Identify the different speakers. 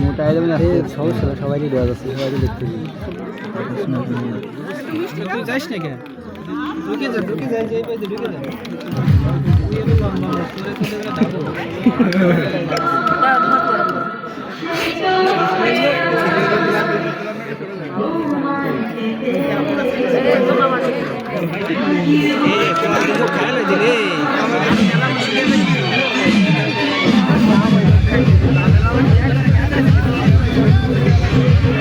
Speaker 1: মোটা এলে মানে সমস্যা সবাইকে দেওয়া যাচ্ছে সবাইকে দেখতে
Speaker 2: তুই Thank you.